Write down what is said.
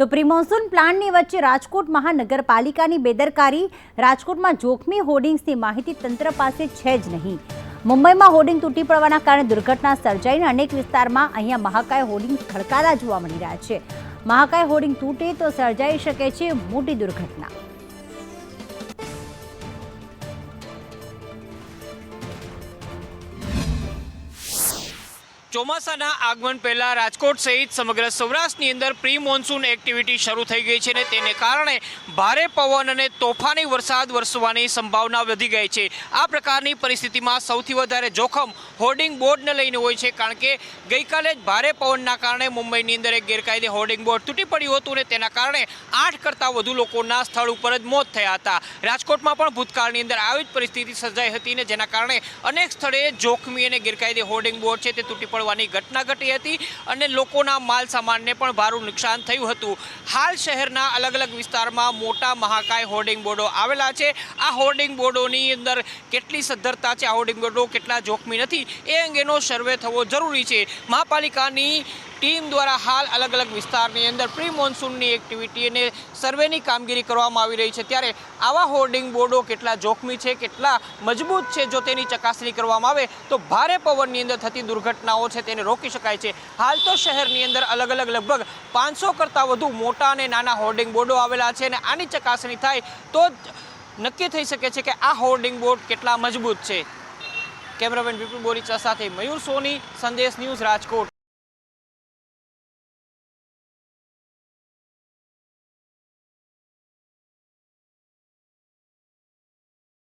તો પ્રિમોન્સૂન પ્લાનની વચ્ચે રાજકોટ મહાનગરપાલિકાની બેદરકારી, રાજકોટમાં જોખમી હોર્ડિંગ્સની માહિતી તંત્ર પાસે છે જ નહીં. મુંબઈમાં હોર્ડિંગ તૂટી પડવાના કારણે દુર્ઘટના સર્જાઈને અનેક વિસ્તારમાં અહીંયા મહાકાય હોર્ડિંગ ખડકાતા જોવા મળી રહ્યા છે. મહાકાય હોર્ડિંગ તૂટે તો સર્જાઈ શકે છે મોટી દુર્ઘટના. ચોમાસાના આગમન પહેલા રાજકોટ સહિત સમગ્ર સૌરાષ્ટ્રની અંદર પ્રી મોન્સૂન એક્ટિવિટી શરૂ થઈ ગઈ છે અને તેને કારણે ભારે પવન અને તોફાની વરસાદ વરસવાની સંભાવના વધી ગઈ છે. આ પ્રકારની પરિસ્થિતિમાં સૌથી વધારે જોખમ હોર્ડિંગ બોર્ડને લઈને હોય છે કારણ કે ગઈકાલે જ ભારે પવનના કારણે મુંબઈની અંદર એક ગેરકાયદે હોર્ડિંગ બોર્ડ તૂટી પડ્યું હતું અને તેના કારણે આઠ કરતાં વધુ લોકોના સ્થળ ઉપર જ મોત થયા હતા. રાજકોટમાં પણ ભૂતકાળની અંદર આવી જ પરિસ્થિતિ સર્જાઈ હતી ને જેના કારણે અનેક સ્થળે જોખમી અને ગેરકાયદે હોર્ડિંગ બોર્ડ છે તે તૂટી પડવાની ઘટના ઘટી હતી અને લોકોના માલ સામાનને પણ ભારું નુકસાન થયું હતું. હાલ શહેરના અલગ અલગ વિસ્તારમાં મોટા મહાકાય હોર્ડિંગ બોર્ડો આવેલા છે. આ હોર્ડિંગ બોર્ડોની અંદર કેટલી સદ્ધરતા છે? આ હોર્ડિંગ બોર્ડો કેટલા જોખમી નથી? એ અંગેનો સર્વે થવો જરૂરી છે. મહાપાલિકાની ટીમ દ્વારા હાલ અલગ અલગ વિસ્તારની અંદર પ્રી મોન્સૂનની એક્ટિવિટી અને સર્વેની કામગીરી કરવામાં આવી રહી છે. ત્યારે આવા હોર્ડિંગ બોર્ડો કેટલા જોખમી છે, કેટલા મજબૂત છે જો તેની ચકાસણી કરવામાં આવે, તો ભારે પવનની અંદર થતી દુર્ઘટનાઓ છે તેને રોકી શકાય છે. હાલ તો શહેરની અંદર અલગ અલગ લગભગ પાંચસો કરતાં વધુ મોટા અને નાના હોર્ડિંગ બોર્ડો આવેલા છે અને આની ચકાસણી થાય તો જ નક્કી થઈ શકે છે કે આ હોર્ડિંગ બોર્ડ કેટલા મજબૂત છે. કેમેરામેન વિપુલ બોરીચા સાથે મયુર સોની, સંદેશ ન્યૂઝ રાજકોટ.